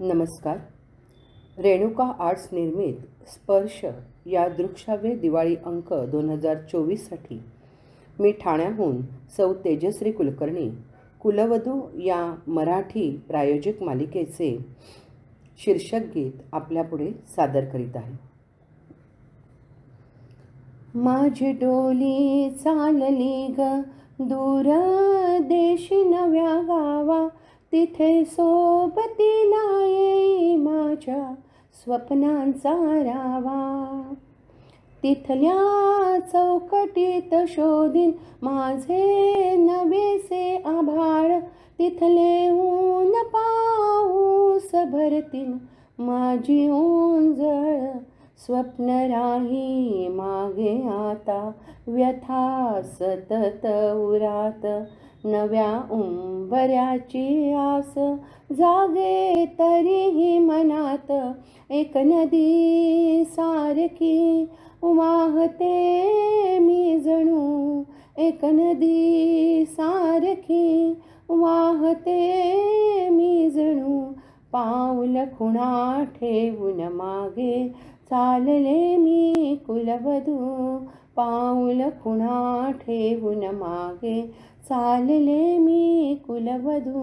नमस्कार. रेणुका आर्ट्स निर्मित स्पर्श या दृकश्राव्य दिवाळी अंक दोन हजार चोवीससाठी मी ठाण्याहून सौ तेजश्री कुलकर्णी कुलवधू या मराठी प्रायोजक मालिकेचे शीर्षक गीत आपल्यापुढे सादर करीत आहे. माझी डोली चालली ग दूर देशी नव्या गावा तिथे सोबतीला येई माझ्या स्वप्नांचा रावा. तिथल्या चौकटीत शोधीन माझे नवेसे आभाळ. तिथले ऊन पाऊस भरतीन माझी ओंजळ. स्वप्न राही मागे आता व्यथा सतत उरात. नव्या उंबऱ्याची आस जागे तरीही मनात एक नदी सारखी वाहते मी जणू. एक नदी सारखी वाहते मी जणू. पाऊल खुणा ठेवून मागे चालले मी कुलवधू. पाऊल खुणा ठेवून मागे चालले मी कुलवधू.